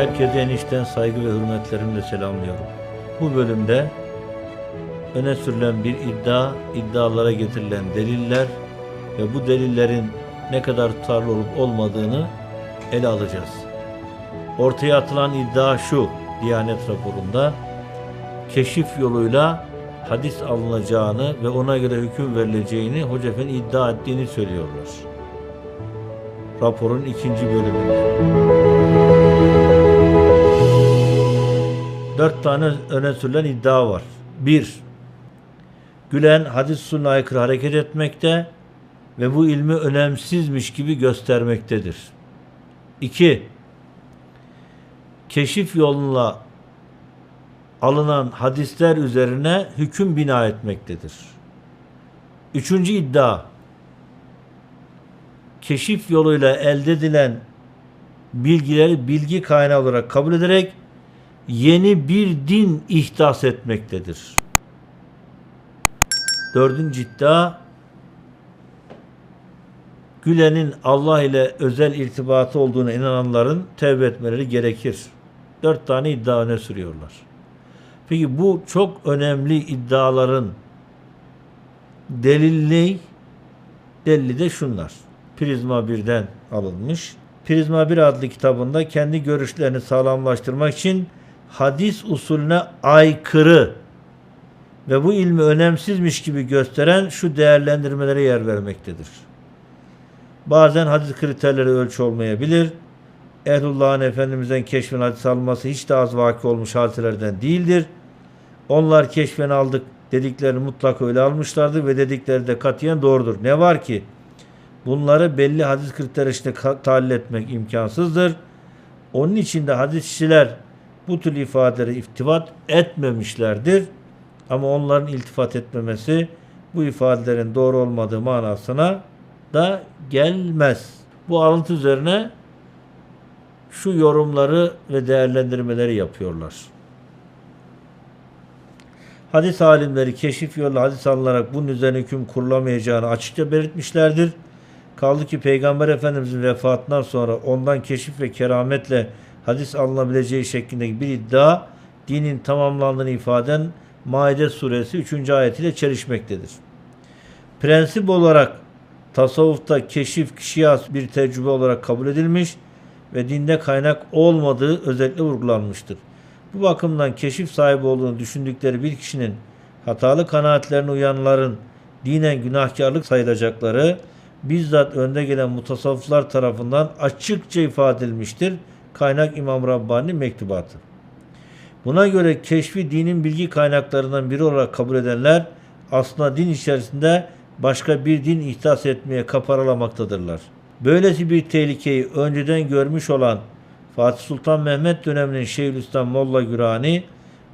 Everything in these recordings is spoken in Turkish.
Herkese enişten saygı ve hürmetlerimle selamlıyorum. Bu bölümde öne sürülen bir iddia, iddialara getirilen deliller ve bu delillerin ne kadar tutarlı olup olmadığını ele alacağız. Ortaya atılan iddia şu Diyanet raporunda keşif yoluyla hadis alınacağını ve ona göre hüküm verileceğini Hoca iddia ettiğini söylüyorlar. Raporun ikinci bölümünde. Dört tane öne sürülen iddia var. Bir, Gülen hadis usulüne aykırı hareket etmekte ve bu ilmi önemsizmiş gibi göstermektedir. İki, Keşif yoluyla alınan hadisler üzerine hüküm bina etmektedir. Üçüncü iddia, keşif yoluyla elde edilen bilgileri bilgi kaynağı olarak kabul ederek yeni bir din ihdas etmektedir. Dördüncü iddia, Gülen'in Allah ile özel irtibatı olduğuna inananların tevbe etmeleri gerekir. Dört tane iddia öne sürüyorlar. Peki bu çok önemli iddiaların delili delili de şunlar. Prizma 1'den alınmış. Prizma 1 adlı kitabında kendi görüşlerini sağlamlaştırmak için hadis usulüne aykırı ve bu ilmi önemsizmiş gibi gösteren şu değerlendirmelere yer vermektedir. Bazen hadis kriterleri ölçü olmayabilir. Ehlullah'ın Efendimiz'den keşfen hadis alması hiç de az vaki olmuş hadiselerden değildir. Onlar keşfen aldık dediklerini mutlak öyle almışlardır ve dedikleri de katiyen doğrudur. Ne var ki bunları belli hadis içinde ka- tahlil etmek imkansızdır. Onun için de hadisçiler bu tür ifadeleri iftivat etmemişlerdir. Ama onların iltifat etmemesi bu ifadelerin doğru olmadığı manasına da gelmez. Bu alıntı üzerine şu yorumları ve değerlendirmeleri yapıyorlar. Hadis alimleri keşif yolu hadis alınarak bunun üzerine hüküm kurulamayacağını açıkça belirtmişlerdir. Kaldı ki Peygamber Efendimizin vefatından sonra ondan keşif ve kerametle hadis alınabileceği şeklindeki bir iddia dinin tamamlandığını ifaden Maide suresi 3. ayetiyle çelişmektedir. Prensip olarak tasavvufta keşif kişiye bir tecrübe olarak kabul edilmiş ve dinde kaynak olmadığı özellikle vurgulanmıştır. Bu bakımdan keşif sahibi olduğunu düşündükleri bir kişinin hatalı kanaatlerine uyanların dinen günahkarlık sayılacakları bizzat önde gelen mutasavvıflar tarafından açıkça ifade edilmiştir. Kaynak İmam Rabbani mektubatı. Buna göre keşfi dinin bilgi kaynaklarından biri olarak kabul edenler aslında din içerisinde başka bir din ihdas etmeye kaparalamaktadırlar. Böylesi bir tehlikeyi önceden görmüş olan Fatih Sultan Mehmet döneminin Şeyhülislam Molla Gürani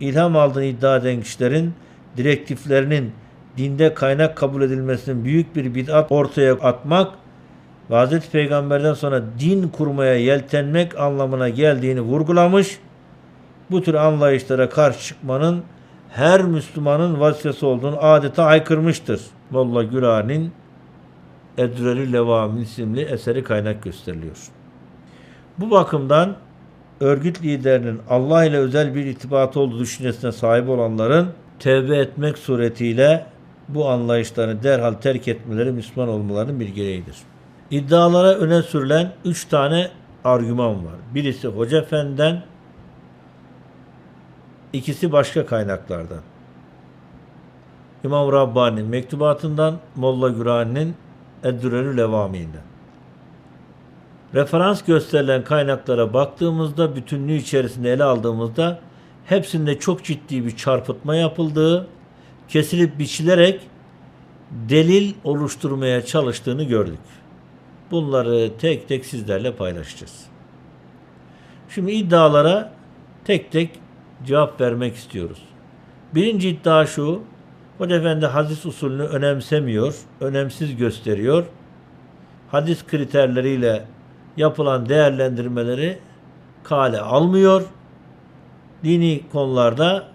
ilham aldığını iddia eden kişilerin direktiflerinin dinde kaynak kabul edilmesinin büyük bir bid'at ortaya atmak ve Hz. Peygamber'den sonra din kurmaya yeltenmek anlamına geldiğini vurgulamış. Bu tür anlayışlara karşı çıkmanın her Müslümanın vazifesi olduğunu adeta aykırmıştır. Molla Gürani'nin Edreli Levamil isimli eseri kaynak gösteriliyor. Bu bakımdan örgüt liderinin Allah ile özel bir irtibatı olduğu düşüncesine sahip olanların tevbe etmek suretiyle bu anlayışlarını derhal terk etmeleri Müslüman olmalarının bir gereğidir. İddialara öne sürülen üç tane argüman var. Birisi Hoca Efendi'den, ikisi başka kaynaklardan. İmam Rabbani'nin mektubatından, Molla Gürani'nin Eddürelü Levami'nden. Referans gösterilen kaynaklara baktığımızda, bütünlüğü içerisinde ele aldığımızda hepsinde çok ciddi bir çarpıtma yapıldığı, kesilip biçilerek delil oluşturmaya çalıştığını gördük. Bunları tek tek sizlerle paylaşacağız. Şimdi iddialara tek tek cevap vermek istiyoruz. Birinci iddia şu, Hoca Efendi hadis usulünü önemsemiyor, önemsiz gösteriyor. Hadis kriterleriyle yapılan değerlendirmeleri kale almıyor. Dini konularda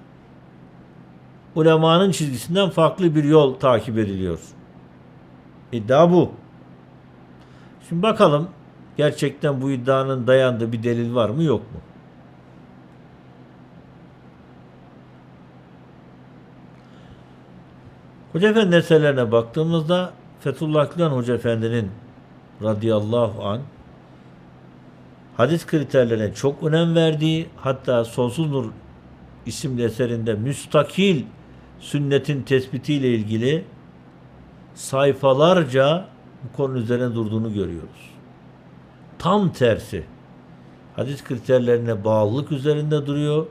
ulemanın çizgisinden farklı bir yol takip ediliyor. İddia bu. Şimdi bakalım gerçekten bu iddianın dayandığı bir delil var mı yok mu? Hoca Efendi eserlerine baktığımızda Fethullah Gülen Hoca Efendi'nin radıyallahu an hadis kriterlerine çok önem verdiği hatta Sonsuz Nur isimli eserinde müstakil sünnetin tespitiyle ilgili sayfalarca bu konu üzerine durduğunu görüyoruz. Tam tersi. Hadis kriterlerine bağlılık üzerinde duruyor.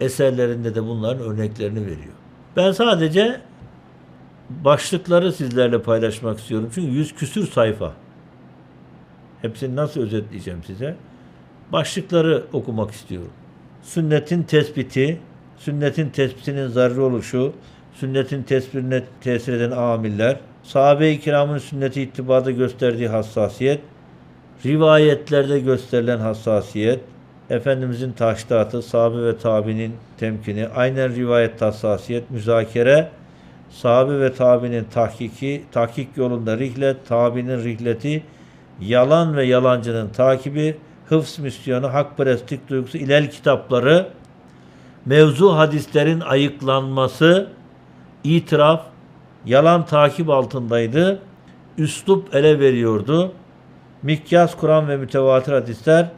Eserlerinde de bunların örneklerini veriyor. Ben sadece başlıkları sizlerle paylaşmak istiyorum. Çünkü yüz küsür sayfa. Hepsini nasıl özetleyeceğim size? Başlıkları okumak istiyorum. Sünnetin tespiti, sünnetin tespitinin zararı oluşu, sünnetin tespitine tesir eden amiller, sahabe-i kiramın sünneti ittibada gösterdiği hassasiyet, rivayetlerde gösterilen hassasiyet, Efendimizin taştatı, sahabe ve tabinin temkini, aynen rivayet hassasiyet, müzakere, sahabe ve tabinin tahkiki, tahkik yolunda rihlet, tabinin rihleti, yalan ve yalancının takibi, hıfz misyonu, hakperestlik duygusu, ilel kitapları, mevzu hadislerin ayıklanması, itiraf, yalan takip altındaydı, üslup ele veriyordu, mikyas, Kur'an ve mütevatir hadisler,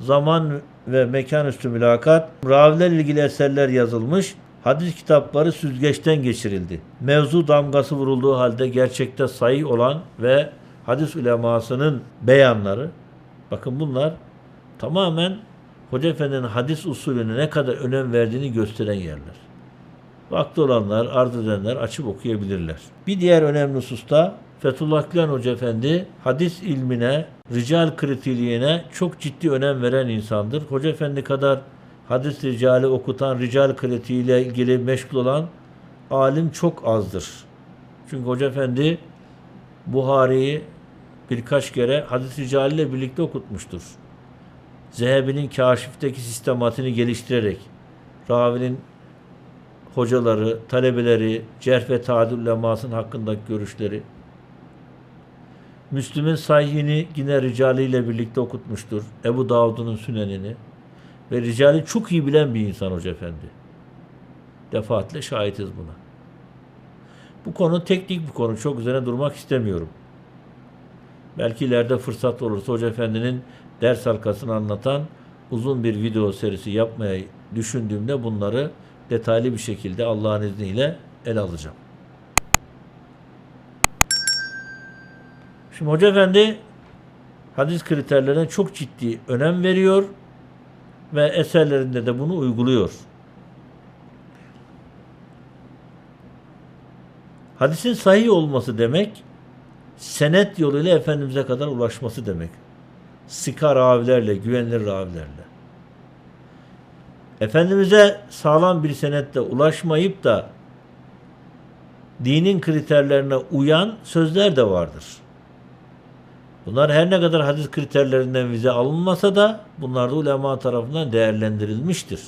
zaman ve mekan üstü mülakat, raviler ilgili eserler yazılmış, hadis kitapları süzgeçten geçirildi. Mevzu damgası vurulduğu halde gerçekte sahih olan ve hadis ulemasının beyanları, bakın bunlar tamamen Hoca Efendi'nin hadis usulüne ne kadar önem verdiğini gösteren yerler. Vakti olanlar, arz edenler açıp okuyabilirler. Bir diğer önemli hususta Fethullah Gülen Hoca Efendi hadis ilmine, rical kritiğine çok ciddi önem veren insandır. Hoca Efendi kadar hadis ricali okutan, rical kritiğiyle ilgili meşgul olan alim çok azdır. Çünkü Hoca Efendi Buhari'yi birkaç kere hadis ricaliyle birlikte okutmuştur. Zehebi'nin kaşifteki sistematini geliştirerek ravinin hocaları, talebeleri, cerh ve tadil hakkındaki görüşleri, Müslüm'ün sahihini yine ricaliyle birlikte okutmuştur. Ebu Davud'un sünenini. Ve ricali çok iyi bilen bir insan Hoca Efendi. Defaatle şahitiz buna. Bu konu teknik bir konu. Çok üzerine durmak istemiyorum. Belki ileride fırsat olursa Hoca Efendi'nin ders halkasını anlatan uzun bir video serisi yapmayı düşündüğümde bunları detaylı bir şekilde Allah'ın izniyle ele alacağım. Şimdi Hoca Efendi hadis kriterlerine çok ciddi önem veriyor ve eserlerinde de bunu uyguluyor. Hadisin sahih olması demek, senet yoluyla Efendimiz'e kadar ulaşması demek. Sıka ravilerle, güvenilir ravilerle. Efendimiz'e sağlam bir senetle ulaşmayıp da dinin kriterlerine uyan sözler de vardır. Bunlar her ne kadar hadis kriterlerinden vize alınmasa da bunlar da ulema tarafından değerlendirilmiştir.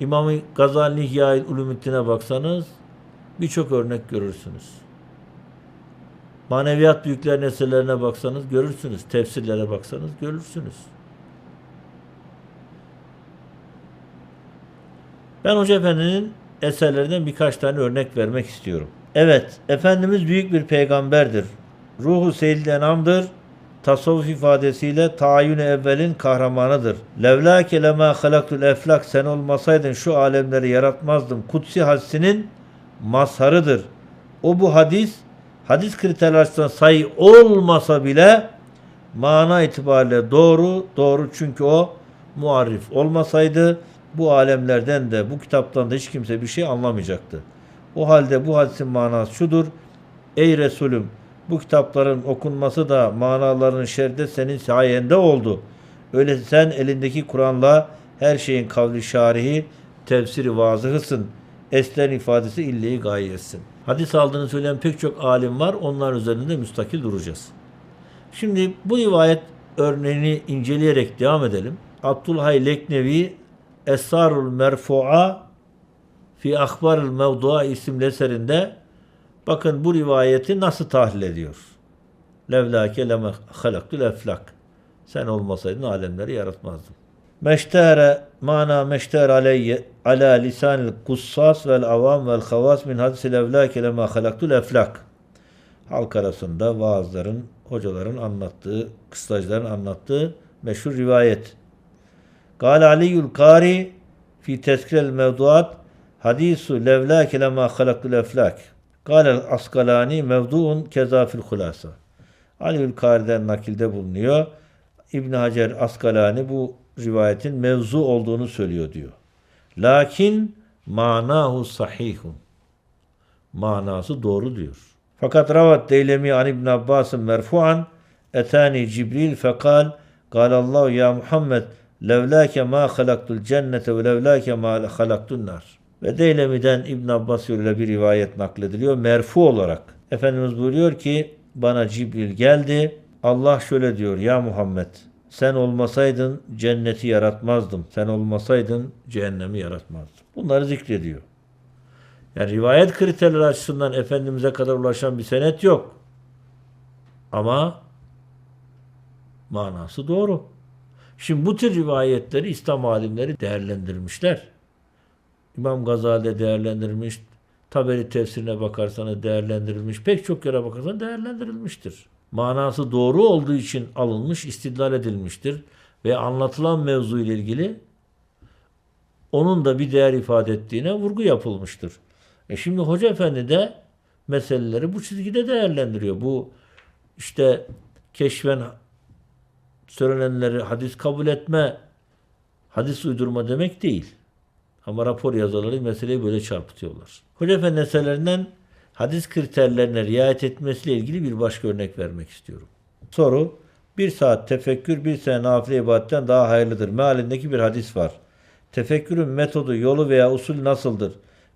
İmam-ı Gazali Hiyâil Ulumuddin'e baksanız birçok örnek görürsünüz. Maneviyat büyüklerin eserlerine baksanız görürsünüz. Tefsirlere baksanız görürsünüz. Ben Hoca Efendi'nin eserlerinden birkaç tane örnek vermek istiyorum. Evet, Efendimiz büyük bir peygamberdir. Ruhu Seyyid Enam'dır. Tasavvuf ifadesiyle tayin evvelin kahramanıdır. Levlâke lemâ halaktul eflak sen olmasaydın şu alemleri yaratmazdım. Kutsi hadisinin mazharıdır. O bu hadis, hadis kriterleri açısından sayı olmasa bile mana itibariyle doğru, doğru çünkü o muarrif olmasaydı bu alemlerden de bu kitaptan da hiç kimse bir şey anlamayacaktı. O halde bu hadisin manası şudur. Ey Resulüm bu kitapların okunması da manalarının şerde senin sayende oldu. Öyle sen elindeki Kur'an'la her şeyin kavli şarihi, tefsiri vazıhısın. Eslen ifadesi ille-i gayesin. Hadis aldığını söyleyen pek çok alim var. Onların üzerinde müstakil duracağız. Şimdi bu rivayet örneğini inceleyerek devam edelim. Abdülhay Leknevi Esrarul Merfu'a fi Akbarul Mevdua isimli eserinde bakın bu rivayeti nasıl tahlil ediyor. Levlâke leme halaktul eflak. Sen olmasaydın alemleri yaratmazdım. Meştere mana meşter aleyye ala lisanil kussas vel avam vel havas min hadisil evlak ile ma halaktul eflak. Halk arasında vaazların, hocaların anlattığı, kıstacıların anlattığı meşhur rivayet. Kale Aliyyul Kari fi tezkirel mevduat hadisu levlak ile ma halaktul eflak. Kale Askalani mevduun keza fil hulasa. Aliül Kari'den nakilde bulunuyor. İbn Hacer Askalani bu rivayetin mevzu olduğunu söylüyor diyor. Lakin manahu sahihun. Manası doğru diyor. Fakat ravat Deylemi an İbn Abbas'ın merfu'an etani Cibril fekal Allahu ya Muhammed levlake ma halaktul cennete ve levlake ma halaktun nar. Ve Deylemi'den İbn Abbas yoluyla bir rivayet naklediliyor merfu olarak. Efendimiz buyuruyor ki bana Cibril geldi. Allah şöyle diyor ya Muhammed sen olmasaydın cenneti yaratmazdım. Sen olmasaydın cehennemi yaratmazdım. Bunları zikrediyor. Yani rivayet kriterleri açısından Efendimiz'e kadar ulaşan bir senet yok. Ama manası doğru. Şimdi bu tür rivayetleri İslam alimleri değerlendirmişler. İmam Gazali değerlendirmiş, Taberi tefsirine bakarsanız değerlendirilmiş, pek çok yere bakarsanız değerlendirilmiştir. Manası doğru olduğu için alınmış, istidlal edilmiştir. Ve anlatılan mevzu ile ilgili onun da bir değer ifade ettiğine vurgu yapılmıştır. E şimdi Hoca Efendi de meseleleri bu çizgide değerlendiriyor. Bu işte keşfen söylenenleri hadis kabul etme, hadis uydurma demek değil. Ama rapor yazarları meseleyi böyle çarpıtıyorlar. Hoca Efendi eserlerinden hadis kriterlerine riayet etmesiyle ilgili bir başka örnek vermek istiyorum. Soru, bir saat tefekkür bir sene nafile ibadetten daha hayırlıdır. Mealindeki bir hadis var. Tefekkürün metodu, yolu veya usul nasıldır?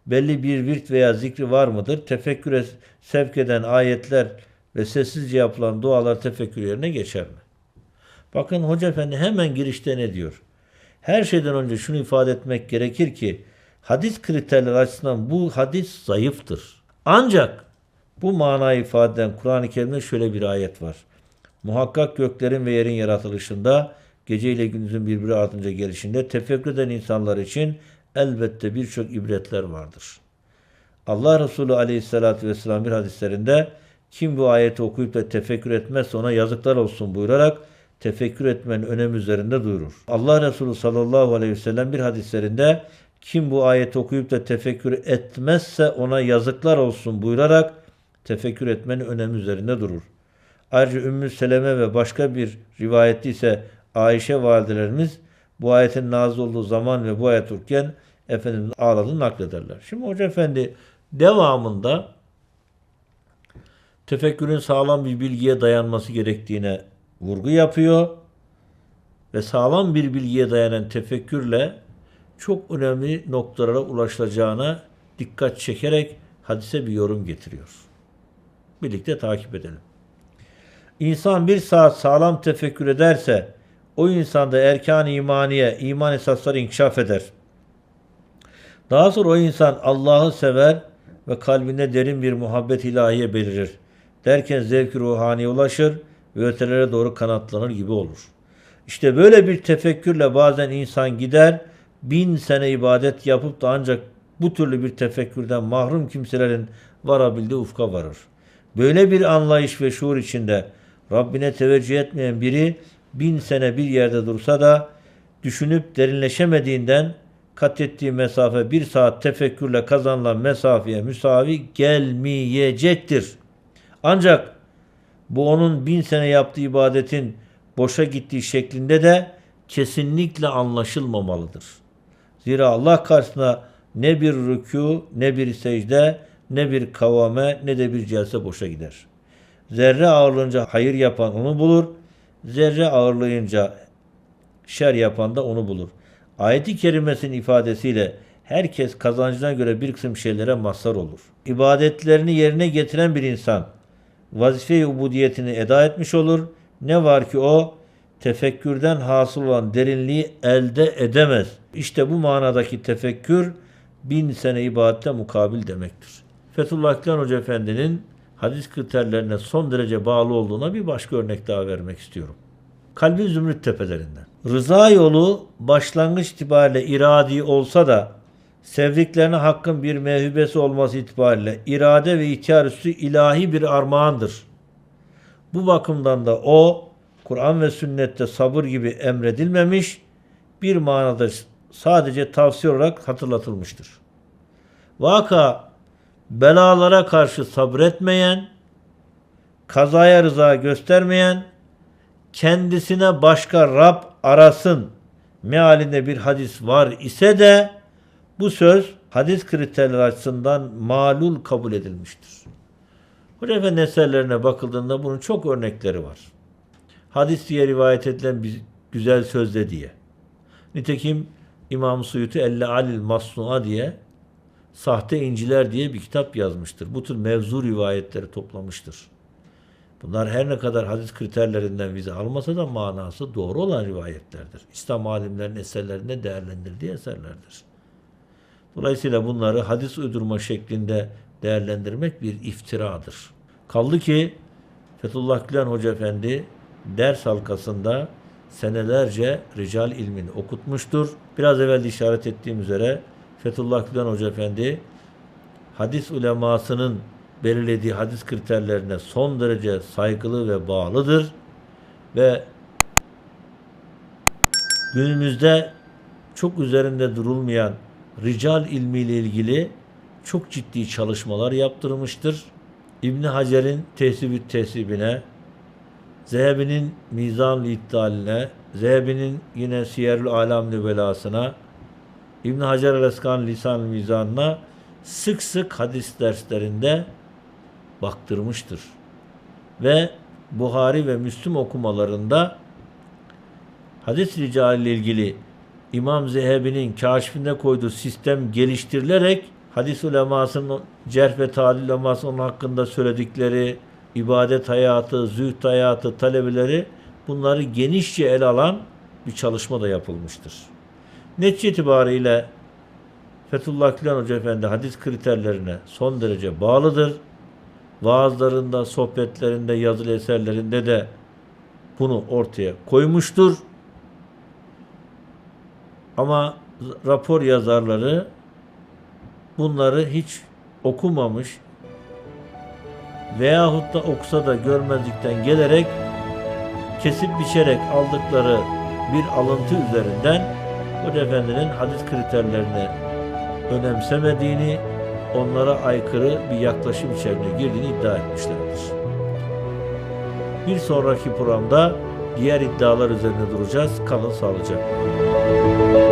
Belli bir virt veya zikri var mıdır? Tefekküre sevk eden ayetler ve sessizce yapılan dualar tefekkür yerine geçer mi? Bakın Hoca Efendi hemen girişte ne diyor? Her şeyden önce şunu ifade etmek gerekir ki hadis kriterleri açısından bu hadis zayıftır. Ancak bu manayı ifade eden Kur'an-ı Kerim'de şöyle bir ayet var. Muhakkak göklerin ve yerin yaratılışında, gece ile gündüzün birbiri ardınca gelişinde tefekkür eden insanlar için elbette birçok ibretler vardır. Allah Resulü aleyhissalatü vesselam bir hadislerinde kim bu ayeti okuyup da tefekkür etmezse ona yazıklar olsun buyurarak tefekkür etmenin önemi üzerinde duyurur. Allah Resulü sallallahu aleyhi ve sellem bir hadislerinde kim bu ayeti okuyup da tefekkür etmezse ona yazıklar olsun buyurarak tefekkür etmenin önemi üzerinde durur. Ayrıca Ümmü Seleme ve başka bir rivayette ise Ayşe validelerimiz bu ayetin nazil olduğu zaman ve bu ayet okurken Efendimiz ağladığını naklederler. Şimdi Hoca Efendi devamında tefekkürün sağlam bir bilgiye dayanması gerektiğine vurgu yapıyor ve sağlam bir bilgiye dayanan tefekkürle çok önemli noktalara ulaşılacağına dikkat çekerek hadise bir yorum getiriyor. Birlikte takip edelim. İnsan bir saat sağlam tefekkür ederse o insanda erkan imaniye, iman esasları inkişaf eder. Daha sonra o insan Allah'ı sever ve kalbinde derin bir muhabbet ilahiye belirir. Derken zevk ruhaniye ulaşır ve ötelere doğru kanatlanır gibi olur. İşte böyle bir tefekkürle bazen insan gider, bin sene ibadet yapıp da ancak bu türlü bir tefekkürden mahrum kimselerin varabildiği ufka varır. Böyle bir anlayış ve şuur içinde Rabbine teveccüh etmeyen biri bin sene bir yerde dursa da düşünüp derinleşemediğinden kat ettiği mesafe bir saat tefekkürle kazanılan mesafeye müsavi gelmeyecektir. Ancak bu onun bin sene yaptığı ibadetin boşa gittiği şeklinde de kesinlikle anlaşılmamalıdır. Zira Allah karşısında ne bir rükû, ne bir secde, ne bir kavame, ne de bir celse boşa gider. Zerre ağırlığınca hayır yapan onu bulur, zerre ağırlığınca şer yapan da onu bulur. Ayet-i kerimesinin ifadesiyle herkes kazancına göre bir kısım şeylere mazhar olur. İbadetlerini yerine getiren bir insan vazife-i ubudiyetini eda etmiş olur. Ne var ki o tefekkürden hasıl olan derinliği elde edemez. İşte bu manadaki tefekkür bin sene ibadete mukabil demektir. Fethullah Gülen Hoca Efendi'nin hadis kriterlerine son derece bağlı olduğuna bir başka örnek daha vermek istiyorum. Kalbi Zümrüt tepelerinden. Rıza yolu başlangıç itibariyle iradi olsa da sevdiklerine hakkın bir mevhibesi olması itibariyle irade ve ihtiyar üstü ilahi bir armağandır. Bu bakımdan da o Kur'an ve sünnette sabır gibi emredilmemiş bir manada sadece tavsiye olarak hatırlatılmıştır. Vaka belalara karşı sabretmeyen, kazaya rıza göstermeyen, kendisine başka Rab arasın mealinde bir hadis var ise de bu söz hadis kriterleri açısından malul kabul edilmiştir. Hulefe eserlerine bakıldığında bunun çok örnekleri var. Hadis diye rivayet edilen bir güzel sözde diye. Nitekim İmam Suyuti Elle Alil Masnu'a diye Sahte İnciler diye bir kitap yazmıştır. Bu tür mevzu rivayetleri toplamıştır. Bunlar her ne kadar hadis kriterlerinden vize almasa da manası doğru olan rivayetlerdir. İslam alimlerinin eserlerinde değerlendirdiği eserlerdir. Dolayısıyla bunları hadis uydurma şeklinde değerlendirmek bir iftiradır. Kaldı ki Fethullah Gülen Hoca Efendi ders halkasında senelerce rical ilmini okutmuştur. Biraz evvel işaret ettiğim üzere Fethullah Gülen Hoca Efendi hadis ulemasının belirlediği hadis kriterlerine son derece saygılı ve bağlıdır ve günümüzde çok üzerinde durulmayan rical ilmiyle ilgili çok ciddi çalışmalar yaptırmıştır. İbni Hacer'in tehsibü tehsibine, Zehebi'nin mizan iddialine, Zehebi'nin yine Siyer-ül Alam nübelasına, İbn Hacer el-Eskan lisan mizanına sık sık hadis derslerinde baktırmıştır. Ve Buhari ve Müslüm okumalarında hadis ricali ile ilgili İmam Zehebi'nin kaşfinde koyduğu sistem geliştirilerek hadis ulemasının cerh ve talil uleması onun hakkında söyledikleri ibadet hayatı, zühd hayatı, talebeleri bunları genişçe ele alan bir çalışma da yapılmıştır. Netice itibariyle Fethullah Gülen Hoca Efendi hadis kriterlerine son derece bağlıdır. Vaazlarında, sohbetlerinde, yazılı eserlerinde de bunu ortaya koymuştur. Ama rapor yazarları bunları hiç okumamış veyahut da okusa da görmezlikten gelerek kesip biçerek aldıkları bir alıntı üzerinden Hoca Efendi'nin hadis kriterlerini önemsemediğini, onlara aykırı bir yaklaşım içerisine girdiğini iddia etmişlerdir. Bir sonraki programda diğer iddialar üzerine duracağız. Kalın sağlıcakla.